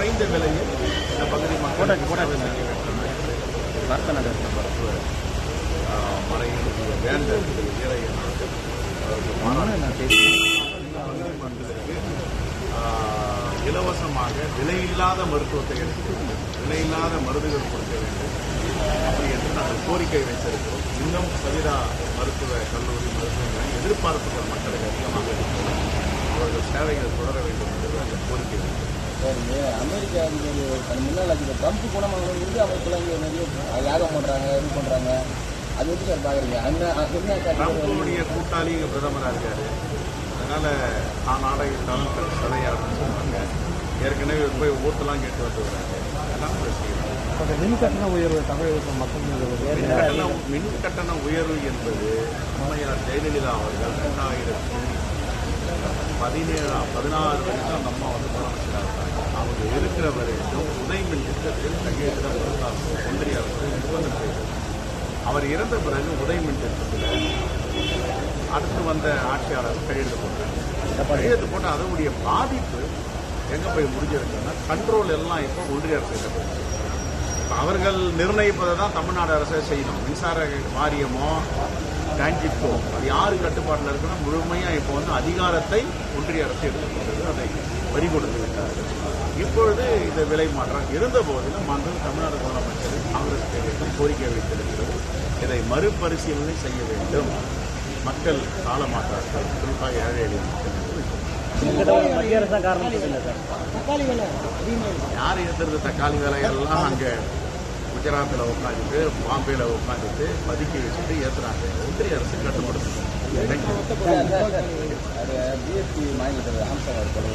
குறைந்த விலையில் இந்த பகுதி மக்கள் மருத்துவ ஆஹ், மறையினுடைய பாராட்டு மக்களுக்கு ஆஹ், இலவசமாக விலையில்லாத மருத்துவத்தை எடுத்து விலையில்லாத மருந்துகள் கொடுக்க வேண்டும். அப்படி என்று நாங்கள் கோரிக்கை வைத்திருக்கிறோம். இன்னும் சவிதா மருத்துவ கல்லூரி மருத்துவமனை எதிர்பார்ப்புகள் மக்களுக்கு அதிகமாக இருக்கிறது. அவர்கள் சேவைகள் தொடர வேண்டும். சரிங்க அமெரிக்க முன்னாள் அதிபர் ட்ரம்ப் குணமாக இந்திய அமைப்புல இங்கே நிறைய யாகம் பண்ணுறாங்க இது பண்ணுறாங்க அது எப்படி சார் பார்க்குறீங்க அந்த அது என்ன? ட்ரம்ப்புடைய கூட்டாளி இங்க பிரதமராக இருக்காரு. அதனால தான் ஆடையிட்டாலும் தன் சதையாடுன்னு சொல்லுவாங்க. ஏற்கனவே போய் ஓட்டெல்லாம் கேட்டு வந்து வராங்க மின் கட்டண உயர்வு தமிழக மக்கள் மின் கட்டண உயர்வு என்பது அம்மையார் ஜெயலலிதா அவர்கள் ரெண்டாயிரத்தி பதினேழாம் பதினாறு வரைக்கும் அந்த அம்மா வந்து முதலமைச்சராக இருக்கிறவரையும் அவங்க இருக்கிற வரைக்கும் உதய் திட்டத்தில் கையெழுத்திட அரசு ஒன்றிய அரசு நிர்பந்தம் செய்தது. அவர் இறந்த பிறகு உதயமின் திட்டத்தில் அடுத்து வந்த ஆட்சியாளர் கையெழுத்து போட்டார். கையெழுத்து போட்டு அதனுடைய பாதிப்பு எங்க போய் முடிஞ்சிருக்குன்னா கண்ட்ரோல் எல்லாம் இப்போ ஒன்றிய அரசு அவர்கள் நிர்ணயிப்பதை தான் தமிழ்நாடு அரசே செய்யணும். மின்சார வாரியமோ டான்ஜிக்கோ அது யாரு கட்டுப்பாட்டில் இருக்குன்னா முழுமையாக இப்போ வந்து அதிகாரத்தை ஒன்றிய அரசு எடுத்துக்கொண்டது. அதை வரி கொடுத்து விட்டார்கள் இப்பொழுது இந்த விலை மாற்றம். இருந்த போதிலும் மாண்பு தமிழ்நாடு முதலமைச்சர் காங்கிரஸ் தேர்தலில் கோரிக்கை வைத்திருக்கிறது. இதை மறுபரிசீலனை செய்ய வேண்டும். மக்கள் கால மாற்றார்கள் குறிப்பாக ஏழை எளிய மக்கள் யார் எடுத்துறது தக்காளி விலையெல்லாம் அங்கே குஜராத்தில் உட்காந்துட்டு பாம்பேயில் உட்காந்துட்டு பதுக்கி வச்சுட்டு ஏற்றுறாங்க ஒன்றிய அரசு கட்டுப்படுத்து பிஎஸ்பி மாநில தலைவர் ஆம்சம் கொலை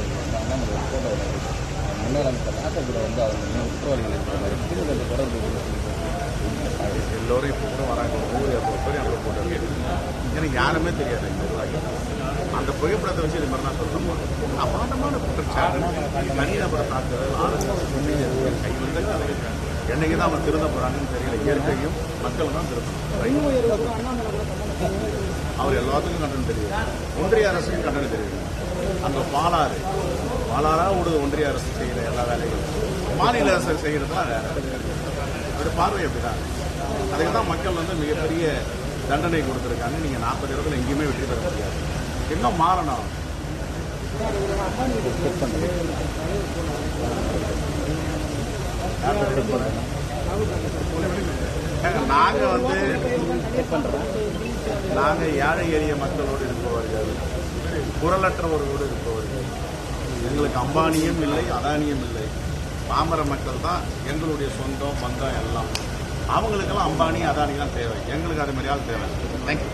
முன்னாள் அமைச்சர் நாசர் வந்து அவங்க குற்றவாளிகள் இருக்கிற மாதிரி திரும்ப தொடர்பு எல்லோரும் இப்போ கூட வராங்க. ஊர் நூறு இரநூறு பேர் அங்கே போட்டு எனக்கு யாருமே தெரியாது இந்த நிர்வாகி அந்த புகைப்படத்தை வச்சு இது மாதிரி நான் சொல்லணும். அபாண்டமான குற்றச்சாட்டு. தனிநபர் தாக்குதல் ஆளுநர் கைவந்த கதை என்னைக்கு தான் அவன் திருந்த போறாங்கன்னு தெரியல. இயற்கையும் மக்கள் தான் திருந்தணும் அவர் எல்லாத்துக்கும் கண்டனம் தெரியும். ஒன்றிய அரசுக்கும் கண்டனம் தெரியும். அங்க பாலாறு. பாலாறா விடுது ஒன்றிய அரசு செய்யற எல்லா வேலைகளும். மாநில அரசு செய்யறதுலாம் வேற. ஒரு பார்வை அப்படிதான். அதுக்கு தான் மக்கள் வந்து மிகப்பெரிய தண்டனை கொடுத்துருக்காங்க. நீங்க நாற்பது இடத்துல எங்கேயுமே வெற்றி பெற முடியாது. இன்னும் மாறணும். ஏங்க, நாங்க வந்து நாங்க ஏழை எளிய மக்களோடு இருப்பவர்கள் குரலற்றவர்களோடு இருப்பவர்கள். எங்களுக்கு அம்பானியும் இல்லை அதானியும் இல்லை. பாமர மக்கள் தான் எங்களுடைய சொந்தம் பந்தம் எல்லாம். அவங்களுக்கெல்லாம் அம்பானி அதானி தான் தேவை. எங்களுக்கு அது மாதிரி தேவை. தேங்க்யூ